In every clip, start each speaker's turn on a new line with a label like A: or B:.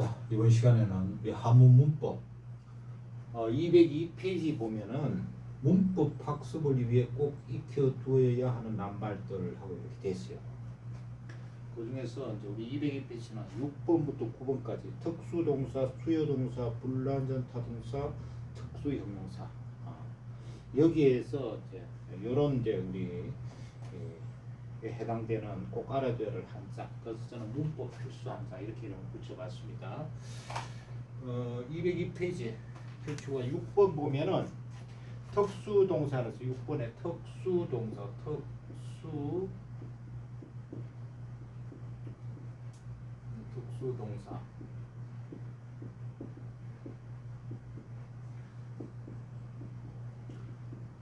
A: 자 이번 시간에는 우리 한문 문법. 어, 202페이지 보면은 문법 학습을 위해 꼭 익혀두어야 하는 낱말들을 하고 이렇게 됐어요. 그 중에서 이제 우리 202페이지는 6번부터 9번까지 특수동사, 수요동사, 불완전 타동사, 특수형용사. 아, 여기에서 이제 이런 이제 우리 에 해당되는 꼭 알아둬야 할 한자. 그래서 저는 문법 필수 한자 이렇게 이름을 붙여봤습니다. 어, 202페이지 표추가 6번 보면은 특수동사라서 6번에 특수동사 특수 특수동사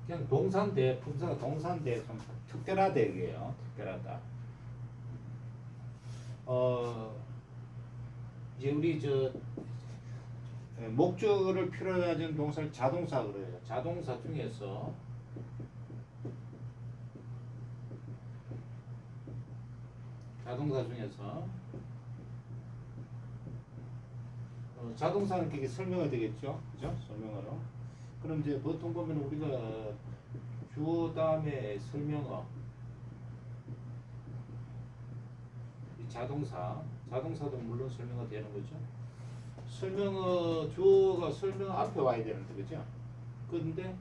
A: 그냥 동사인데 품사가 동사인데 좀 특별하다 이게요. 특별하다. 어 이제 우리 저 예, 목적어를 필요로 하는 동사를 자동사 그래요. 자동사 중에서 자동사 중에서 어, 자동사는 이게 설명이 되겠죠, 그죠? 설명어로. 그럼 이제 보통 보면 우리가 주어 다음에 설명어 이 자동사 자동사도 물론 설명어 되는 거죠. 설명어 주어가 설명어 앞에 와야 되는데 그죠? 그런데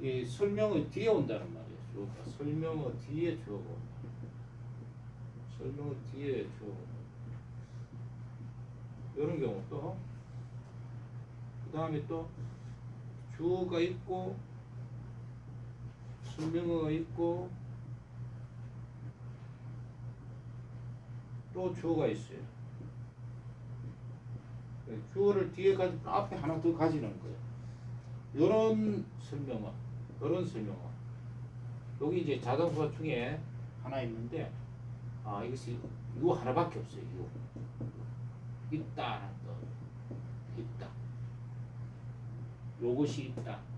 A: 이 설명어 뒤에 온다는 말이에요. 주어가 설명어 뒤에 주어가 온다. 설명어 뒤에 주어가 온다. 이런 경우 또그 다음에 또 주어가 있고 설명어가 있고 또 주어가 있어요. 네, 주어를 뒤에 가지 앞에 하나 더 가지는 거예요. 요런 설명어, 요런 설명어. 여기 이제 자동사 중에 하나 있는데 아 이것이 요 하나밖에 없어요. 요 있다라는 뜻. 있다. 요것이 있다.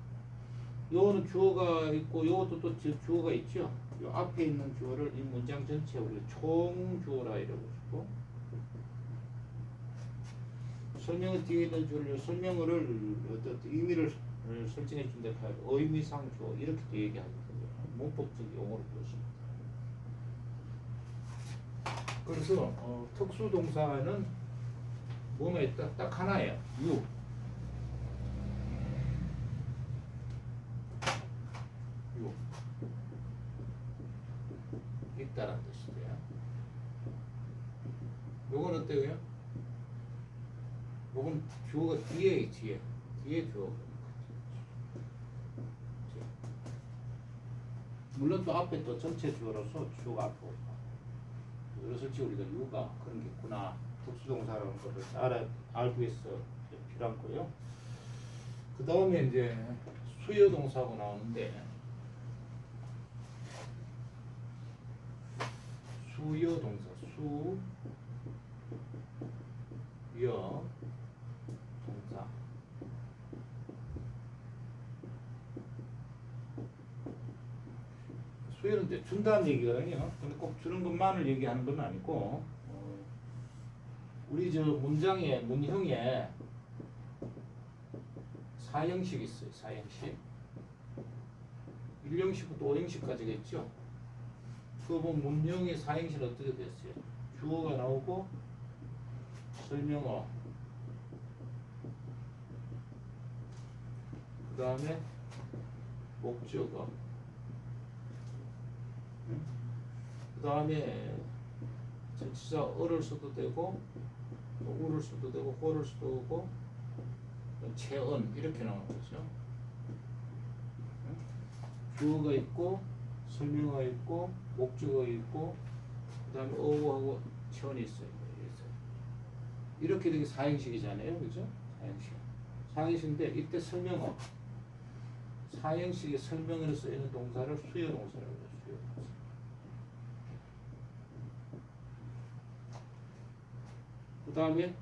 A: 요거는 주어가 있고 요것도 또 주- 주어가 있죠. 요 앞에 있는 주어를 이 문장 전체 우리가 총 주어라 이러고 싶고 설명의 뒤에 있는 주어를 설명어를 어떤 의미를 설정해 준다 할 의미상 주어 이렇게 도 얘기하거든요. 문법적 용어로 보십니다. 그래서 어, 특수동사는 뭐만 있다? 딱 하나예요. 유. 유. 있다라는 뜻이에요. 요건 어때요? 요건 주어가 뒤에 뒤에 뒤에 주어. 물론 또 앞에 또 전체 주어로서 주어가 앞으로 그래서 지금 우리가 유가 그런 게 있구나 특수동사라는 것을 알아 알고 있어 필요한 거요. 그 다음에 이제 수요동사하고 나오는데 수요동사 수 요 동사 수요는 이제 준다는 얘기거든요. 근데 꼭 주는 것만을 얘기하는 건 아니고 어, 우리 저 문장에 문형에 사형식 있어요. 사형식. 1형식부터 5형식까지가 있죠. 그거 보면 문형의 사형식 어떻게 됐어요? 주어가 나오고 설명어 그 다음에 목적어 그 다음에 전치사 어를 써도 되고 또 우를 써도 되고 호를 써도 되고 체언 이렇게 나오는 거죠. 주어가 있고 설명어가 있고 목적어가 있고 그 다음에 어하고 체언이 있어요. 이렇게 되게 사형식이잖아요. 그죠? 사형식. 사형식인데 이때 설명어 사형식의 설명으로 쓰이는 동사를 수요 동사라고 해요. 수요 동사. 그 다음에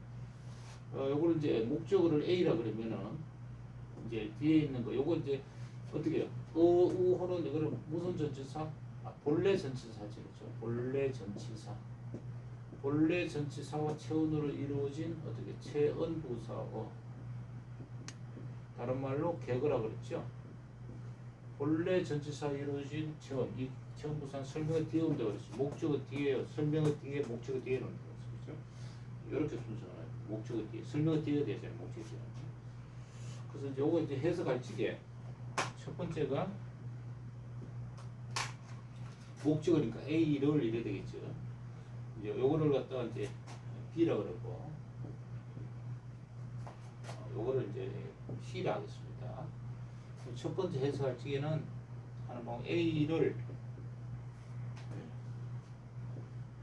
A: 어 요거를 이제 목적어를 A라 그러면은 이제 뒤에 있는 거 요거 이제 어떻게 해요? 어, 우, 호는 이거를 무슨 전치사? 아, 본래 전치사지 그죠? 본래 전치사. 본래 전치사와 체언으로 이루어진 어떻게 체언 부사어 다른 말로 개거라 그랬죠. 본래 전치사 이루어진 체언 이 체언 부사는 설명의 뒤에 온다 그랬죠. 목적어 뒤에 설명의 뒤에 목적어 뒤에 온다 그랬죠. 이렇게 순서가 나요. 목적어 뒤에 설명의 뒤에 되잖아요. 목적어 뒤에. 그래서 이제 요거 이제 해석할 적에 첫 번째가 목적어니까 A를 이래 되겠죠. 요거를 갖다가 이제 B라 그러고 어, 요거를 이제 C라 하겠습니다. 첫 번째 해석할 적에는 하는 A를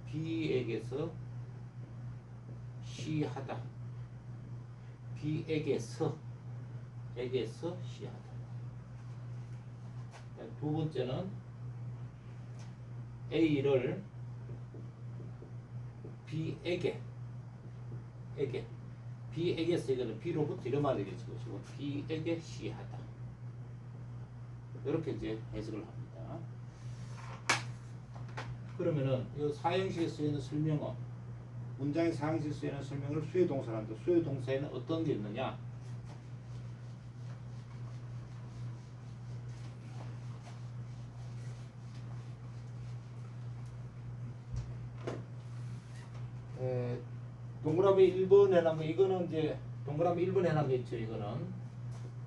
A: B에게서 C하다. B에게서 에게서 C하다. 두 번째는 A를 B에게 에게 B에게서 이거는 B로부터 이런 말이 되겠죠. 지금 B에게 C하다. 이렇게 이제 해석을 합니다. 그러면은 이 사형식에 쓰이는 설명어 문장의 사형식에 쓰이는 설명을 수요 동사한다. 수요 동사에는 어떤 게 있느냐? 에, 동그라미 1번 해놓은 거 이거는 이제 동그라미 1번 해놓은 거 있죠 이거는.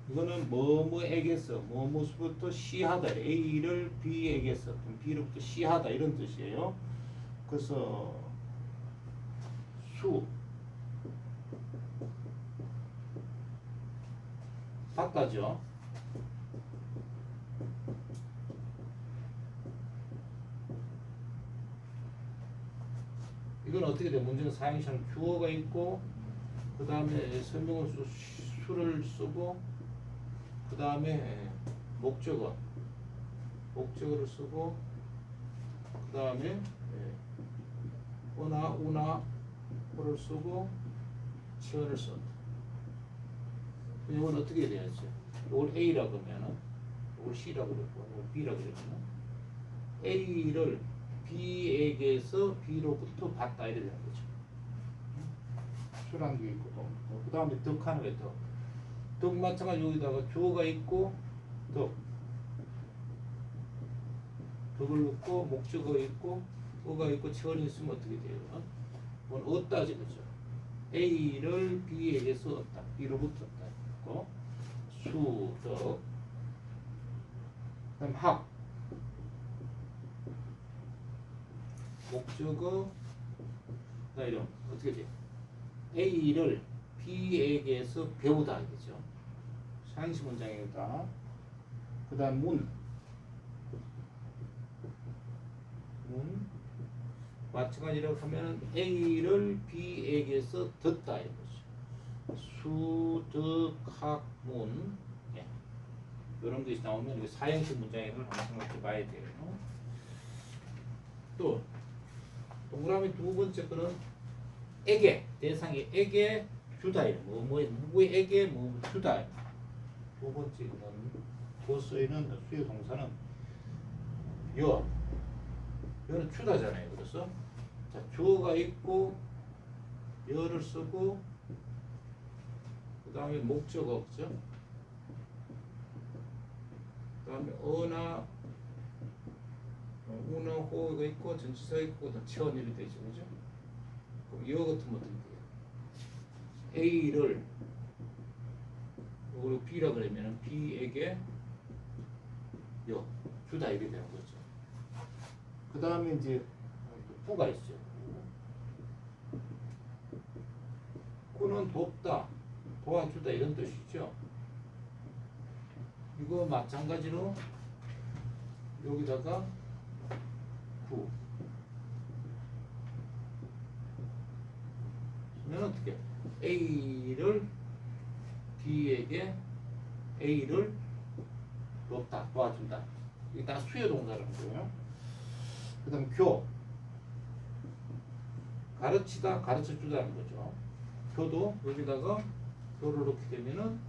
A: 이거는 뭐뭐에게서 뭐뭐부터 C하다 A를 B에게서 그럼 B로부터 C하다 이런 뜻이에요. 그래서 수. 바꿔죠 이건 어떻게 돼? 문제는 사행시는 주어가 있고 그 다음에 설명을 수, 수를 쓰고 그 다음에 목적어 목적어를 쓰고 그 다음에 오나 우나 호를 쓰고 치어를 쓴다. 이건 어떻게 돼야죠? 이걸 A라 그러면은 이걸 C라 그러고 이걸 B라 그러면은 A를 B에게서 B로부터 받다 이래 되는 거죠. 수란 게 있고 그 다음에 덕 하는 게 덕. 덕 마찬가지 여기다가 주어가 있고 덕. 덕을 넣고 목적어 있고 어가 있고 체언이 있으면 어떻게 돼요? 그건 얻다지 그죠? A를 B에게서 얻다. B로부터 얻다. 수, 덕. 그다음 학. 목적어 나 이런 어떻게 돼? A를 B에게서 배우다 이거죠. 상시 문장이다. 그다음 문. 문. 마찬가지로 하면 A를 B에게서 듣다 이거죠. 수득학문 예. 이런 것이 나오면 사형식 문장을 한번 생각해 봐야 돼요. 또 동그라미 두 번째 거는 에게 대상이 에게 주다 뭐, 뭐 누구에게 뭐 주다. 두 번째 거는 그 쓰이는 수요 동사는 여. 여는 주다잖아요. 그래서 자 주어가 있고 여를 쓰고 그 다음에 목적어 없죠? 그 다음에 어나 우나 호가 있고 전치사 있고 다 체언일이 되죠. 그죠? 그럼 이거 같으면 어떻게 돼요. A를 이걸 B라 그러면 B에게 요 주다 이렇게 되는 거죠. 그 다음에 이제 부가 있죠 꾸는 돕다 도와주다 이런 뜻이죠. 이거 마찬가지로 여기다가 구. 그러면 어떻게? A를 B에게 A를 돕다 도와준다. 이게 다 수요 동사라는 거예요. 그 다음 교. 가르치다 가르쳐 주다는 거죠. 교도 여기다가 교를 넣게 되면은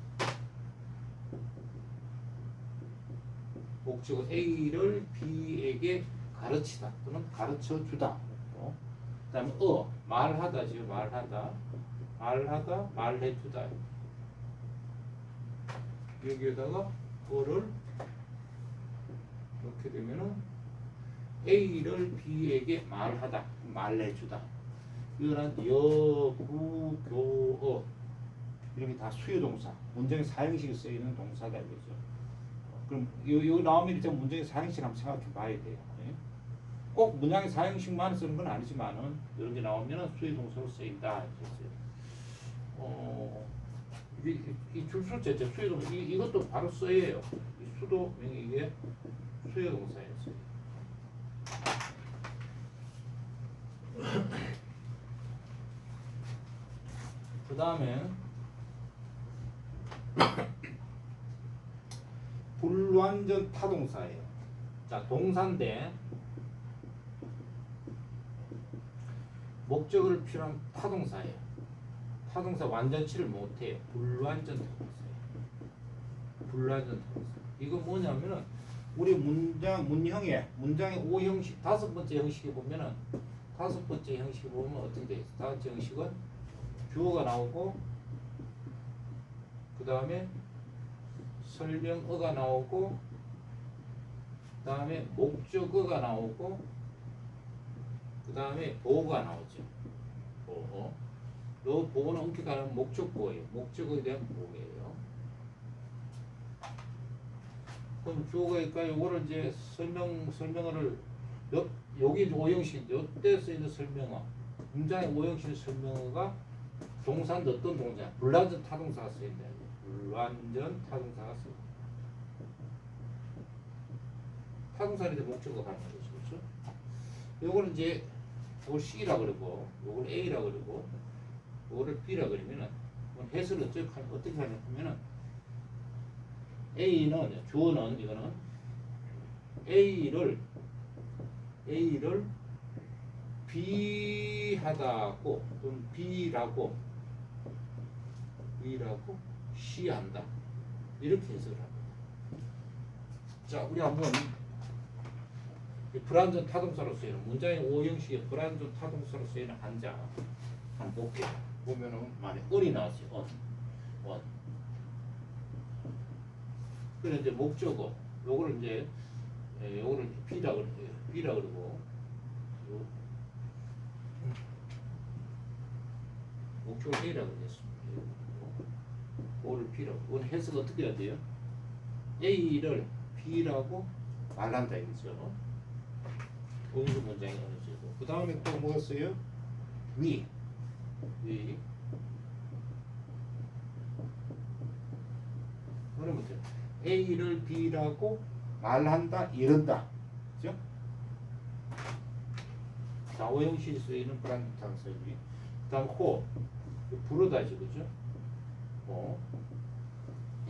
A: 목적어 A를 B에게 가르치다. 또는 가르쳐 주다. 그다음에 어 말하다. 지금 말하다. 말하다 말해 주다. 여기에다가 어를 이렇게 되면은 A를 B에게 말하다 말해 주다. 이거는 여, 부, 교, 어. 이렇게 다 수요 동사. 문장의 사형식에 쓰이는 동사다 이거죠. 그럼 요, 요 나오면 일단 문장의 사형식 한번 생각해 봐야 돼요. 예? 꼭 문장의 사형식만 쓰는 건 아니지만은 이런 게 나오면은 수요동사로 쓰인다 이랬어요. 어, 이, 이, 이 줄수제 수요동사 이, 이것도 바로 써예요. 이 수도 이게 수요동사였어요. 그 다음에 불완전 타동사예요. 자, 동사인데 목적을 필요한 타동사예요. 타동사 완전치를 못해요. 불완전 타동사예요. 불완전 타동사. 이거 뭐냐면은 우리 문장 문형에 문장의 오 형식 다섯 번째 형식에 보면은 다섯 번째 형식에 보면 어떻게 돼 있어? 다섯 번째 형식은 주어가 나오고 그 다음에 설명어가 나오고 그 다음에 목적어가 나오고 그 다음에 보어가 나오죠. 보어. 요 보어는 엄격하는 목적보예요. 목적어에 대한 보어예요. 그럼 주어가 있까 요거를 이제 설명 설명어를 요, 여기 오형식 요때 쓰이는 설명어 문장의 오형식 설명어가 동사는 어떤 동사? 불완전 타동사가 쓰인다. 불완전 타동사가 쓰인다. 타동사인데 목적어가 가는 거죠. 그렇죠? 요거는 이제 요걸 C라 그러고 요걸 A라 그러고 요거를 B라 그러면은 해석을 어떻게 하- 어떻게 하냐면은 A는 주어는 이거는 A를 A를 B하다고 또는 B라고 B라고 C한다 이렇게 해석을 합니다. 자 우리 한번 이 불완전 타동사로 쓰이는 문장의 오형식의 불완전 타동사로 쓰이는 한자 한번 볼게요. 보면은 많이 언이 나왔어요. 언, 언. 그래 이제 목적어 요거를 이제 예, 요거를 B라 그러 B라 그러고 요 목적어 A라 그랬습니다. O를 B라고. 이건 해석 어떻게 해야 돼요? A를 B라고 말한다 이거죠. 오인수 문장이 어느 정도. 그 다음에 또 뭐가 써요? 위. 위. 그러면 돼. A를 B라고 말한다, 이른다. 그죠? 자, 오형식 쓰이는 불안탕설이. 그 다음 호. 부르다지, 그죠? 호.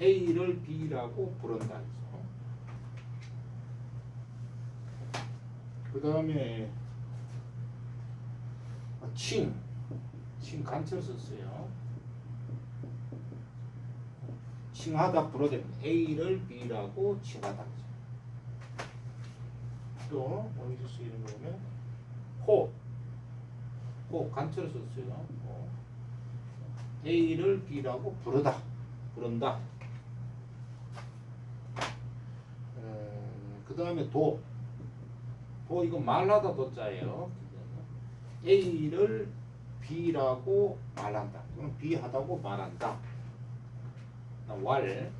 A: A를 B라고 부른다. 그 다음에 칭. 칭 간철 썼어요. 칭하다 불어대는 A를 B라고 칭하다. 또 어디서 쓰이는 거 보면 호. 호 간철 썼어요. 호. A를 B라고 부르다. 부른다. 그 다음에 도. 도 이거 말하다 도자예요. A를 B라고 말한다. 그럼 B하다고 말한다. 왈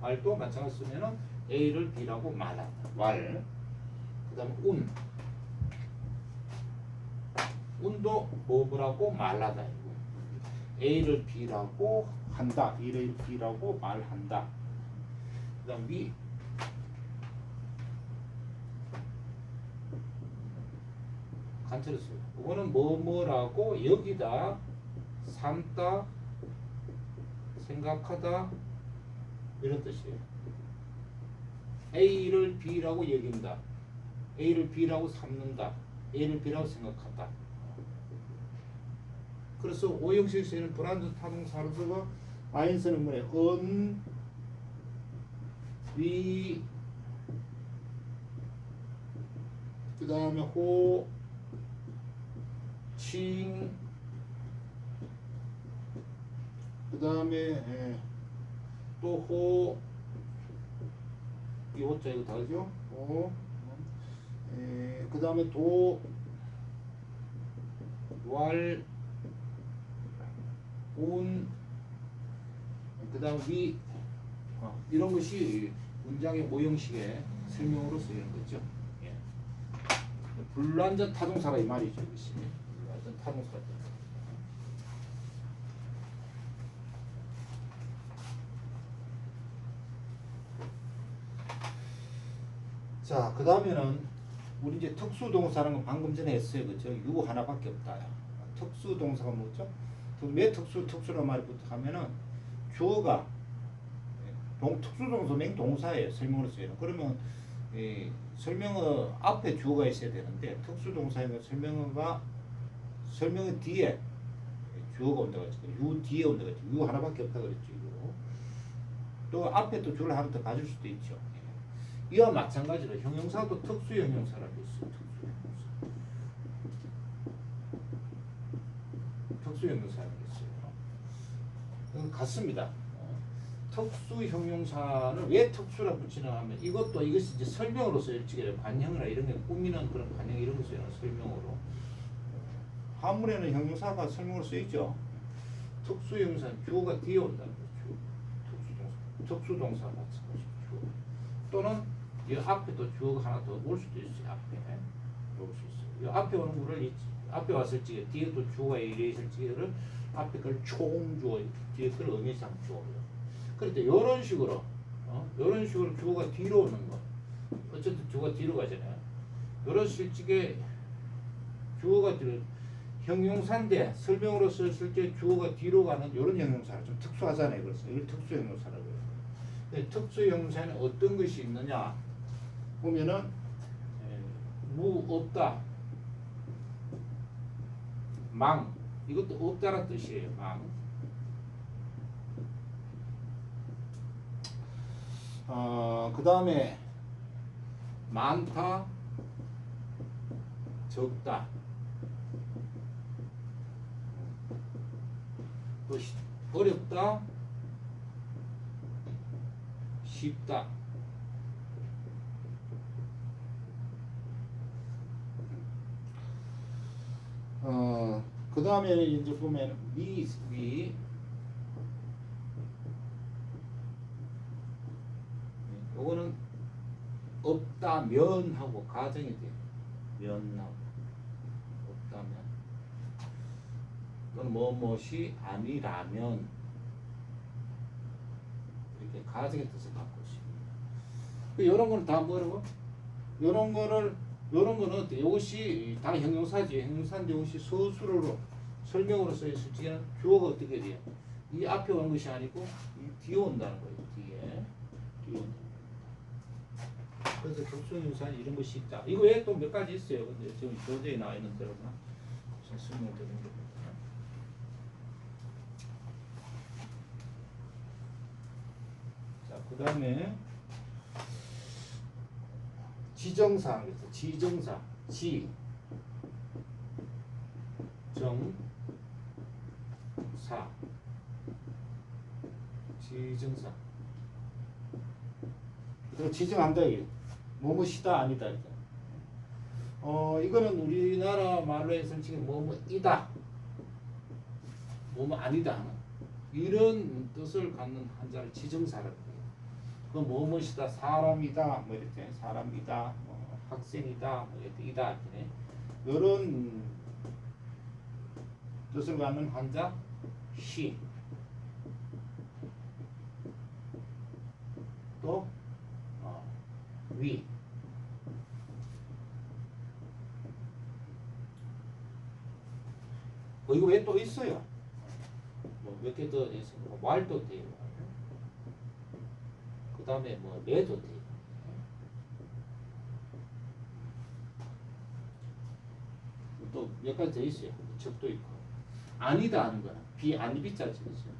A: 왈도 마찬가지 쓰면은 A를 B라고 말한다. 왈. 그다음 운. 운도 뭐라고 말하다. A를 B라고 한다. A를 B라고 말한다. 그다음 위. 간철했어요. 이거는 뭐뭐라고 여기다 삼다 생각하다 이런 뜻이에요. A를 B라고 여긴다. A를 B라고 삼는다. A를 B라고 생각한다. 그래서 오형식에서는 불완전 타동사로서가 아인서는 뭐예요? 은, 위, 그 다음에 호, 칭, 그 다음에 또 호, 이 호자 이거 다르죠? 호, 그 다음에 도, 왈, 온, 그 다음 위, 어, 이런 것이 문장의 모형식의 설명으로 쓰이는 거죠. 예. 불완전 타동사가 이 말이죠. 이것이 불완전 타동사가. 자, 그 다음에는 우리 이제 특수동사라는 건 방금 전에 했어요. 그죠? 유 하나밖에 없다. 특수동사가 뭐죠? 왜 특수, 특수란 말이 부탁하면은 주어가 동, 특수동사 맹 동사예요. 설명으로 쓰이는. 그러면 이 설명어 앞에 주어가 있어야 되는데 특수동사이면 설명어가 설명어 뒤에 주어가 온다 그랬죠. 유 뒤에 온다 그랬죠. 유 하나밖에 없다. 이거. 또 앞에 또 주를 하나 더 가질 수도 있죠. 예. 이와 마찬가지로 형용사도 특수 형용사라고 있어요. 특수 형용사. 특수 형용사라고 있어요. 같습니다. 어. 특수 형용사는 왜 특수라 붙이나 하면 이것도 이것이 이제 설명으로서 일찍이 관형이나 이런 게 꾸미는 그런 관형 이런 것을 설명으로 한문에는 형용사가 설명으로 쓰이죠. 특수 형용사는 주어가 뒤에 온다는 거죠. 특수동사. 특수동사 주어. 또는 이 앞에 또 주어가 하나 더 올 수도 있어요. 앞에 올수 있어요. 이 앞에 오는 거를 이 앞에 왔을 적에 뒤에 또 주어가 이래 있을 적에를 앞에 걸 총주어 뒤에 걸 의미상 주어요. 그럴 때 이런 식으로 어? 이런 식으로 주어가 뒤로 오는 거 어쨌든 주어가 뒤로 가잖아요. 이런 실직에 주어가 뒤로 형용사인데 설명으로 썼을 때 주어가 뒤로 가는 이런 형용사를 좀 특수하잖아요. 그래서 이걸 특수 형용사라고 해요. 근데 특수 형용사에는 어떤 것이 있느냐 보면은 에, 무 없다 망 이것도 없다는 뜻이에요. 망 어, 그 다음에 많다, 적다. 또 시- 어렵다, 쉽다. 어, 그 다음에 이제 보면 미, 미, 요거는 없다 면 하고 가정이 돼요. 면하고 없다 면 뭐뭇이 아니라면 이렇게 가정의 뜻을 갖고 있습니다. 이런 거는 다 뭐라고? 이런 거를 이런 거는 어때? 이것이 다 형용사지. 형용사인데 이것이 서술어로 설명으로 써 있을 적에는 주어가 어떻게 돼요? 이 앞에 온 것이 아니고 이 뒤에 온다는 거예요. 뒤에 뒤에 온다. 그래서 적수유산 이런 것이 있다. 이거 외에 또 몇 가지 있어요. 근데 지금 교재에 나와 있는 대로만 설명드리는 겁니다. 자, 그 다음에 지정사 그래서 지정사. 지. 정, 사. 지정사. 그리고 지정한다 이게. 뭐뭐시다 아니다 이거. 어 이거는 우리나라 말로 해서 지금 뭐뭐이다. 뭐뭐 아니다 이런 뜻을 갖는 한자를 지정사라고. 그 뭐뭐시다 사람이다 뭐 이렇게 사람이다 뭐 학생이다 뭐 이렇게 이다 이렇게 이런 뜻을 갖는 한자 시 또 어, 위. 어, 이거 왜 또 있어요? 뭐 몇 개 더. 뭐 말도 돼요. 그 다음에 뭐 돼요. 또몇 가지 더 있어요. 적도 있고. 아니다 하는 거는 비 비자 쓰죠.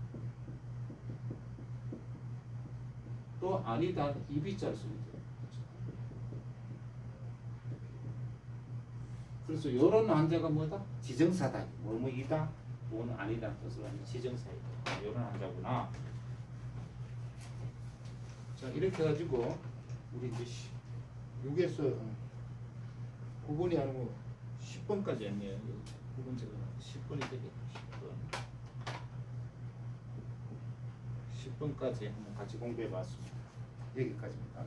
A: 또 아니다 이 비자를 쓰면 돼요. 그래서 이런 환자가 뭐다? 지정사다. 뭐뭐이다, 뭐는 아니다 뜻을 하는 지정사이다. 이런 환자구나. 자 이렇게 해가지고 우리 이제 6에서 9번이 아니고 10번까지 했네요. 9번 제가 10번이 되겠죠. 10번. 10번까지 한번 같이 공부해 봤습니다. 여기까지입니다.